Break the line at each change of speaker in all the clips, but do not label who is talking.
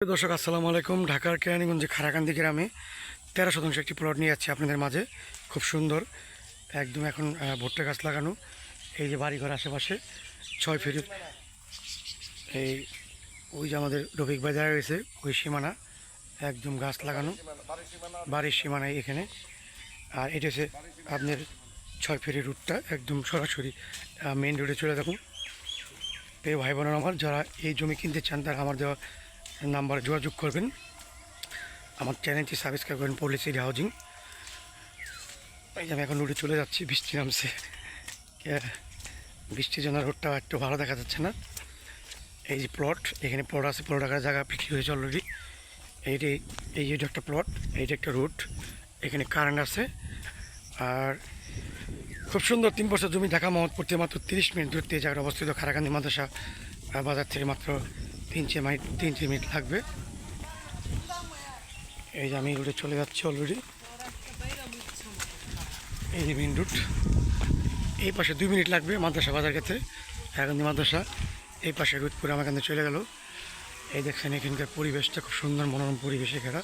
দর্শক, আসসালামু আলাইকুম। ঢাকার কেরানীগঞ্জে খারাকান্দি গ্রামে তেরো শতাংশ একটি প্লট নিয়ে যাচ্ছি আপনাদের মাঝে। খুব সুন্দর, একদম এখন ভুট্টা গাছ লাগানো। এই যে বাড়িঘর আশেপাশে, ছয় ফিট, এই ওই যে আমাদের রফিক বাজার রয়েছে, ওই সীমানা, একদম গাছ লাগানো, বাড়ির সীমানায় এখানে। আর এটা হচ্ছে আপনার ছয় ফিটের রুটটা একদম সরাসরি মেইন রোডে চলে দেখুন এই ভাই বোনেরা আমার, যারা এই জমি কিনতে চান, তারা আমার দেওয়া নাম্বারে যোগাযোগ করবেন। আমার চ্যানেলটি সাবস্ক্রাইব করবেন পল্লী সিটি হাউজিং এই আমি এখন রোডে চলে যাচ্ছি, বৃষ্টি নামছে। বৃষ্টির জন্য রোডটা একটু ভালো দেখা যাচ্ছে না। এই যে প্লট এখানে প্লট আছে প্লট রাখার জায়গা বিক্রি হয়েছে অলরেডি এইটি, এই যে একটা প্লট এইটা একটা রুট এখানে কারেন্ট আছে। আর খুব সুন্দর তিন বছর জমি ঢাকা মোহাম্মদপুর থেকে মাত্র তিরিশ মিনিট দূরত্বে এই জায়গাটা অবস্থিত। খারাকান্দি মাদ্রাসা বাজার থেকে মাত্র তিন চার মিনিট তিন চার মিনিট লাগবে। এই যে আমি রুটে চলে যাচ্ছি অলরেডি এই যে মেন রুট এই পাশে দুই মিনিট লাগবে মাদ্রাসা বাজার ক্ষেত্রে খারাকান্দি মাদ্রাসা। এই পাশে রুট পুরো আমার কাছে চলে গেল। এই দেখছেন এখানকার পরিবেশটা খুব সুন্দর, মনোরম পরিবেশে ঘেরা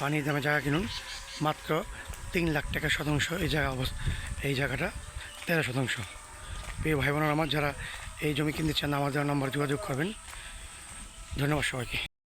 পানির দামে জায়গা কিনুন। মাত্র তিন লাখ টাকা শতাংশ এই জায়গা অবস্থা, এই জায়গাটা তেরো শতাংশ। প্রিয় ভাই বোনেরা আমার, যারা এই জমি কিনতে চান আমার দেওয়ার নম্বর যোগাযোগ করবেন। ধন্যবাদ সবাইকে।